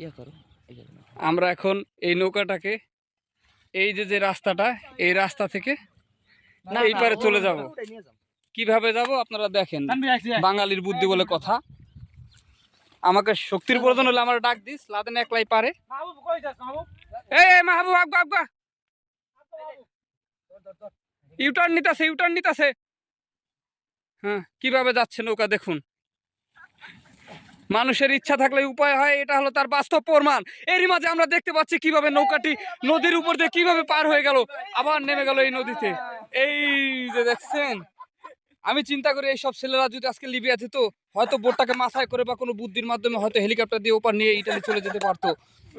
ইয়া করো। আমরা এখন এই নৌকাটাকে এই যে যে রাস্তাটা এই রাস্তা থেকে এই পারে চলে যাব। কীভাবে যাব আপনারা দেখেন। বাঙালির বুদ্ধি বলে কথা। আমাকে শক্তির প্রয়োজন হলে আমার ডাক দিস লাদেন একলাই পারে। এই মাহবুব আব্বা আব্বা ইউটার্ন নিতেছে ইউটার্ন নিতেছে। হ্যাঁ কীভাবে যাচ্ছে নৌকা দেখুন। মানুষের ইচ্ছা থাকলে উপায় হয় এটা হলো তার বাস্তব প্রমাণ। এরই মাঝে আমরা দেখতে পাচ্ছি কীভাবে নৌকাটি নদীর উপর দিয়ে কীভাবে পার হয়ে গেল আবার নেমে গেল এই নদীতে। এই যে দেখছেন আমি চিন্তা করি এই সব ছেলেরা যদি আজকে লিবিয়া যেত হয়তো বোটটাকে মাথায় করে বা কোনো বুদ্ধির মাধ্যমে হয়তো হেলিকপ্টার দিয়ে ওপার নিয়ে ইটালি চলে যেতে পারতো।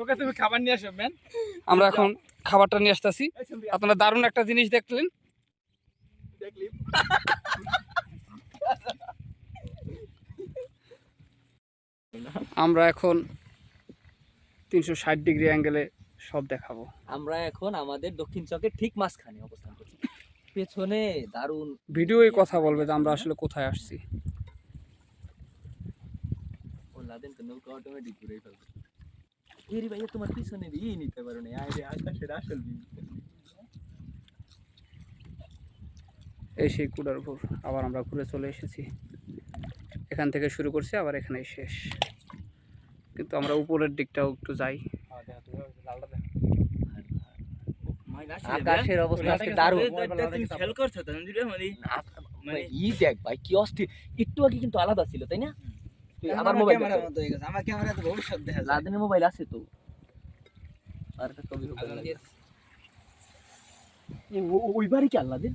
ওকে তুমি খাবার নিয়ে আসো ম্যান। আমরা এখন খাবারটা নিয়ে আসতেছি। আপনারা দারুণ একটা জিনিস দেখলেন। আমরা এখন তিনশো ষাট ডিগ্রি অ্যাঙ্গেলে সব দেখাবো। আমরা এখন আমাদের দক্ষিণ চকের ঠিক মাঝখানে অবস্থান করছি। পেছনে দারুণ ভিডিওই কথা বলবে যে আমরা আসলে কোথায় আসছি। ও লাদেন তো নৌকা অটোমেটিক ঘুরে ফেলবে। এরি ভাইয়া তোমার পিছনে দিয়ে নিতে পারো না। আরে আকাশের আসল view। এই সেই কুড়ার উপর আবার আমরা ঘুরে চলে এসেছি। এখান থেকে শুরু করছি আবার এখানেই শেষ। কিন্তু আমরা উপরের দিকটাও একটু যাই। আকাশের অবস্থা আজকে দারুণ। খেল করছ তো মানে? মানে ই দেখ ভাই কি অস্থির। একটু আগে কিন্তু আলাদা ছিল তাই না? আমার মোবাইল আমার ক্যামেরা তো ভবিষ্যৎ দেখা যায়। লাদেনের মোবাইল আছে তো। আর একটা হোক ওই বাড়ি কি আল্লাদের